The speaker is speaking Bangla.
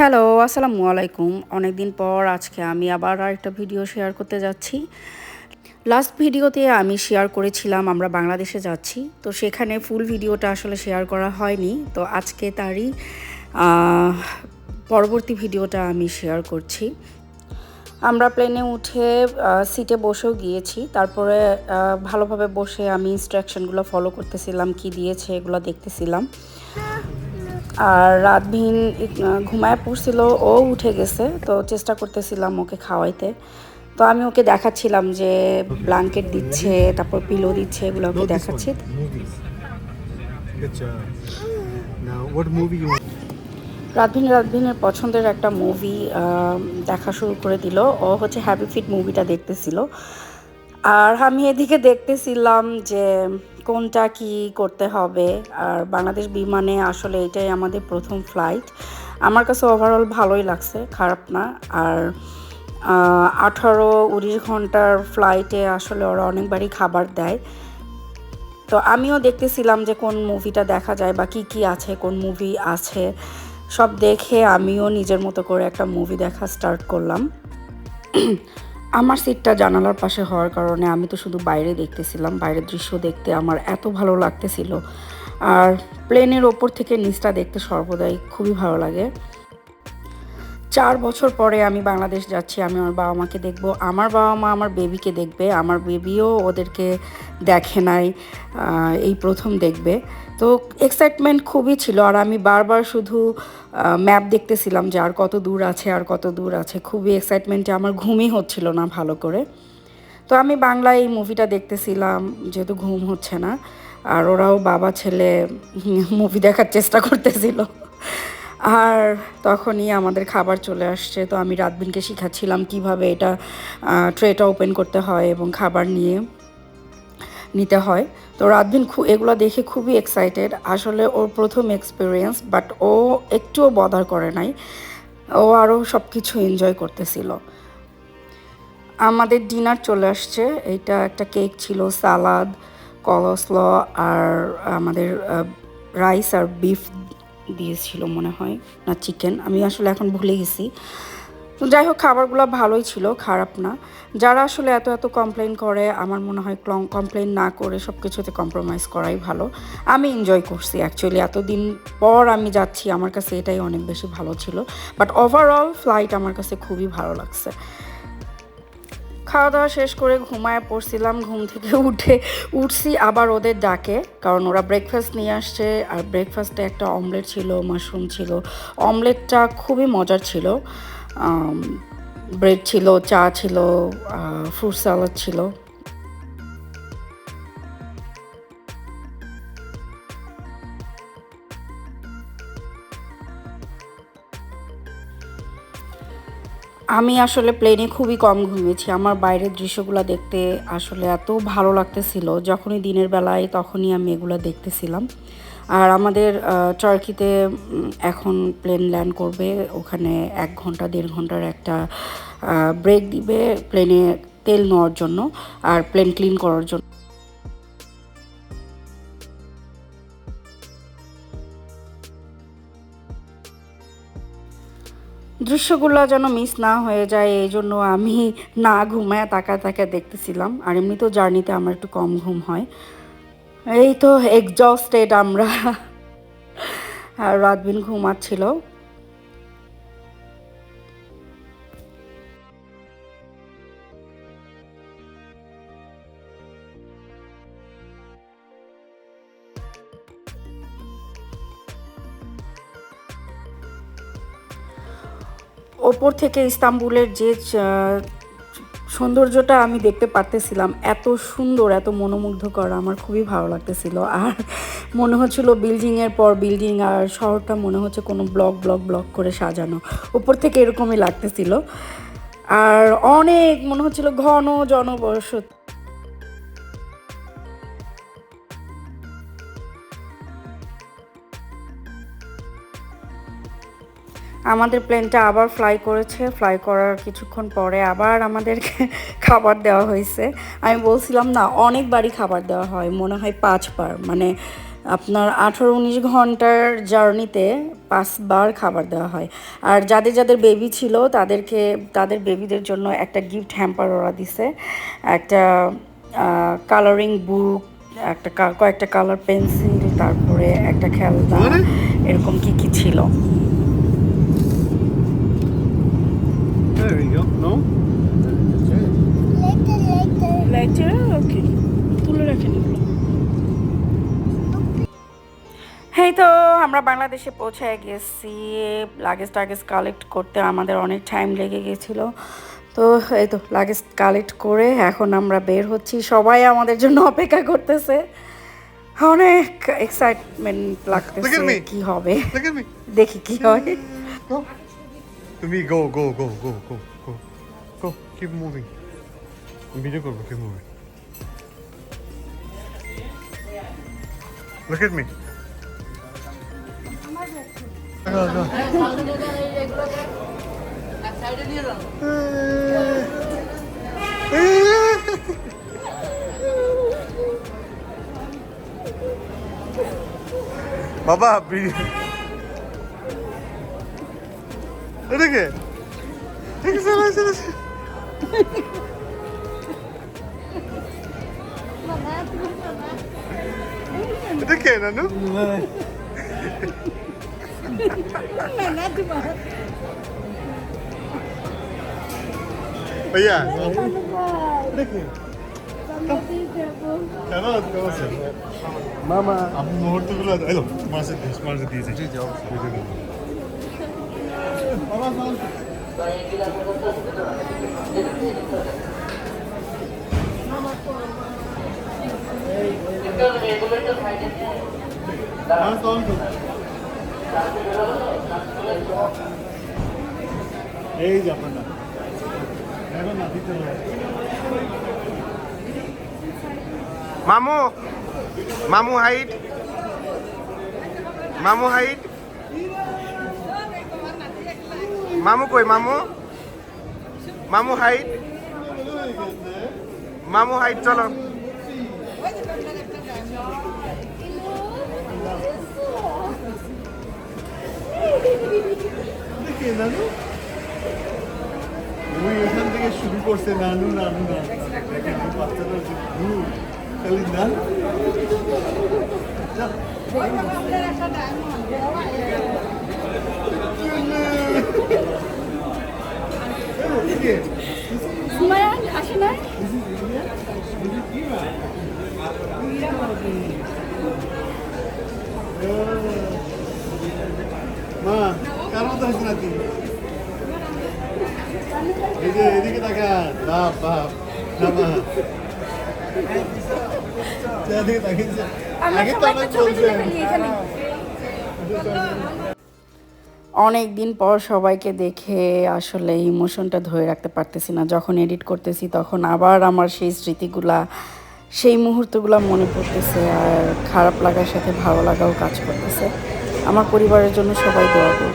হ্যালো, আসসালামু আলাইকুম। অনেক দিন পর আজকে আমি আবার আরেকটা ভিডিও শেয়ার করতে যাচ্ছি। লাস্ট ভিডিওতে আমি শেয়ার করেছিলাম, আমরা বাংলাদেশে যাচ্ছি। তো সেখানে ফুল ভিডিওটা আসলে শেয়ার করা হয়নি। তো আজকে তারই পরবর্তী ভিডিওটা আমি শেয়ার করছি। আমরা প্লেনে উঠে সিটে বসেও গিয়েছি। তারপরে ভালোভাবে বসে আমি ইনস্ট্রাকশনগুলো ফলো করতেছিলাম, কি দিয়েছে এগুলো দেখতেছিলাম। আর রাতভিন আহ, ঘুমায় পড়ছিল ও উঠে গেছে তো চেষ্টা করতেছিলাম ওকে খাওয়াইতে। তো আমি ওকে দেখাচ্ছিলাম যে ব্ল্যাঙ্কেট দিচ্ছে তারপর পিলো দিচ্ছে এগুলো ওকে দেখাচ্ছি। want? রাতভিন রাতভিনের পছন্দের একটা মুভি দেখা শুরু করে দিল। ও হচ্ছে হ্যাপি ফিট মুভিটা দেখতেছিল। আর আমি এদিকে দেখতেছিলাম যে কোনটা কি করতে হবে? আর বাংলাদেশ বিমানে আসলে এটাই আমাদের প্রথম ফ্লাইট আমার কাছে ওভারঅল ভালোই লাগছে, খারাপ না। আর আঠারো উনিশ ঘণ্টার ফ্লাইটে আসলে ওরা অনেকবারই খাবার দেয়। তো আমিও দেখতেছিলাম যে কোন মুভিটা দেখা যায় বা কি কি আছে, কোন মুভি আছে। সব দেখে আমিও নিজের মতো করে একটা মুভি দেখা স্টার্ট করলাম। আমার সিটটা জানালার পাশে হওয়ার কারণে আমি তো শুধু বাইরে দেখতেছিলাম, বাইরের দৃশ্য দেখতে আমার এত ভালো লাগতেছিল। আর প্লেনের ওপর থেকে নিচটা দেখতে সর্বদাই খুবই ভালো লাগে। চার বছর পরে আমি বাংলাদেশ যাচ্ছি, আমি আমার বাবা মাকে দেখব। আমার বাবা মা আমার বেবিকে দেখবে, আমার বেবিও ওদেরকে দেখে নাই এই প্রথম দেখবে। তো এক্সাইটমেন্ট খুবই ছিল আর আমি বারবার শুধু ম্যাপ দেখতেছিলাম যে আর কত দূর আছে, আর কত দূর আছে। খুবই এক্সাইটমেন্টে আমার ঘুমই হচ্ছিল না ভালো করে। তো আমি বাংলায় এই মুভিটা দেখতেছিলাম, যেহেতু ঘুম হচ্ছে না। আর ওরাও বাবা ছেলে মুভি দেখার চেষ্টা করতেছিল। আর তখনই আমাদের খাবার চলে আসছে। তো আমি রাতবিনকে শিখাচ্ছিলাম কীভাবে এটা ট্রেটা ওপেন করতে হয় এবং খাবার নিয়ে নিতে হয়। তো রাতবিন এগুলো দেখে খুবই এক্সাইটেড আসলে ওর প্রথম এক্সপিরিয়েন্স বাট ও একটুও বদার করে নাই। ও আরও সব কিছু এনজয় করতেছিল। আমাদের ডিনার চলে আসছে। এটা একটা কেক ছিল সালাদ কলসল আর আমাদের রাইস আর বিফ দিয়েছিল মনে হয়, না চিকেন আমি আসলে এখন ভুলে গেছি। যাই হোক, খাবারগুলো ভালোই ছিল, খারাপ না। যারা আসলে এত এত কমপ্লেন করে, আমার মনে হয় ক্লং কমপ্লেন না করে সব কিছুতে কম্প্রোমাইজ করাই ভালো। আমি এনজয় করছি অ্যাকচুয়ালি এতদিন পর আমি যাচ্ছি, আমার কাছে এটাই অনেক বেশি ভালো ছিল। বাট ওভারঅল ফ্লাইট আমার কাছে খুবই ভালো লাগছে। খাওয়া দাওয়া শেষ করে ঘুমায় পড়ছিলাম, ঘুম থেকে উঠে উঠছি আবার ওদের ডাকে, কারণ ওরা ব্রেকফাস্ট নিয়ে আসছে। আর ব্রেকফাস্টে একটা অমলেট ছিল মাশরুম ছিল। অমলেটটা খুবই মজার ছিল। ব্রেড ছিল, চা ছিল ফ্রুট স্যালাড ছিল। আমি আসলে প্লেনে খুবই কম ঘুমিয়েছি। আমার বাইরের দৃশ্যগুলো দেখতে আসলে এত ভালো লাগতেছিল, যখনই দিনের বেলায় তখনই আমি এগুলো দেখতেছিলাম। আর আমাদের টার্কিতে এখন প্লেন ল্যান্ড করবে, ওখানে এক ঘণ্টা, দেড় ঘণ্টার একটা ব্রেক দিবে প্লেনে তেল নেওয়ার জন্য আর প্লেন ক্লিন করার জন্য। দৃশ্যগুলো যেন মিস না হয়ে যায়, এই জন্য আমি না ঘুমায় তাকায় তাকায় দেখতেছিলাম। আর এমনিতেও জার্নিতে আমার একটু কম ঘুম হয়। এই তো এক্সজস্টেড আমরা। আর রাতবিন ঘুমাচ্ছিল। ওপর থেকে ইস্তাম্বুলের যে সৌন্দর্যটা আমি দেখতে পারতেছিলাম, এত সুন্দর, এত মনোমুগ্ধকর, আমার খুবই ভালো লাগতেছিল। আর মনে হচ্ছিল বিল্ডিংয়ের পর বিল্ডিং আর শহরটা মনে হচ্ছে কোনো ব্লক ব্লক ব্লক করে সাজানো। ওপর থেকে এরকমই লাগতেছিল। আর অনেক মনে হচ্ছিল ঘন জনবসতি। আমাদের প্লেনটা আবার ফ্লাই করেছে। ফ্লাই করার কিছুক্ষণ পরে আবার আমাদেরকে খাবার দেওয়া হয়েছে। আমি বলছিলাম না অনেকবারই খাবার দেওয়া হয়। মনে হয় পাঁচবার। মানে আপনার আঠারো উনিশ ঘণ্টার জার্নিতে পাঁচবার খাবার দেওয়া হয়। আর যাদের যাদের বেবি ছিল তাদেরকে তাদের বেবিদের জন্য একটা গিফট হ্যাম্পার ওরা দিছে। একটা কালারিং বুক একটা কয়েকটা কালার পেন্সিল তারপরে একটা খেলনা মানে? এরকম কি কি ছিল। No? লাইটার ওকে তুলে রাখেন এগুলো হ্যাঁ তো আমরা বাংলাদেশে পৌঁছায় গেছি। লাগেজ টাগেজ কালেক্ট করতে আমাদের অনেক টাইম লেগে গেছিল। তো এই তো লাগেজ কালেক্ট করে এখন আমরা বের হচ্ছি। সবাই আমাদের জন্য অপেক্ষা করতেছে। অনেক এক্সাইটমেন্ট লাগতেছে কি হবে. দেখি কি হয়। Go, go, go, go, go. Go. Keep moving. Video করব, keep moving. Look at me. বাবা বি- ঠিক আছে চলে চলে এদিকে নানু ভাইয়া দেখি কেন কেমন আছেন মামা আপনি মুহূর্তগুলো এলো তোমার সাথে তোমার সাথে দিয়েছে জি জি অবশ্যই বাবা এই যে আপনার মামু মামু হাইট। মামু হাইট। মামু কই, মামু? মামু হাইট। মামু হাইট, চলো। নানু? ওই এখান থেকে শুরু করছে নানু নানু নানু। বাচ্চাটা যে ঘুর খালি নানু। যা। আসে না মা কার মতো হাসি নাতি এই যে এদিকে তাকা বাপ বাপ। না এদিকে তাকিয়েছে আগে তো অনেক চলছে অনেক দিন পর সবাইকে দেখে আসলে ইমোশনটা ধরে রাখতে পারতেছি না। যখন এডিট করতেছি তখন আবার আমার সেই স্মৃতিগুলা সেই মুহূর্তগুলো মনে পড়তেছে আর খারাপ লাগার সাথে ভালো লাগাও কাজ করতেছে। আমার পরিবারের জন্য সবাই দোয়া করবে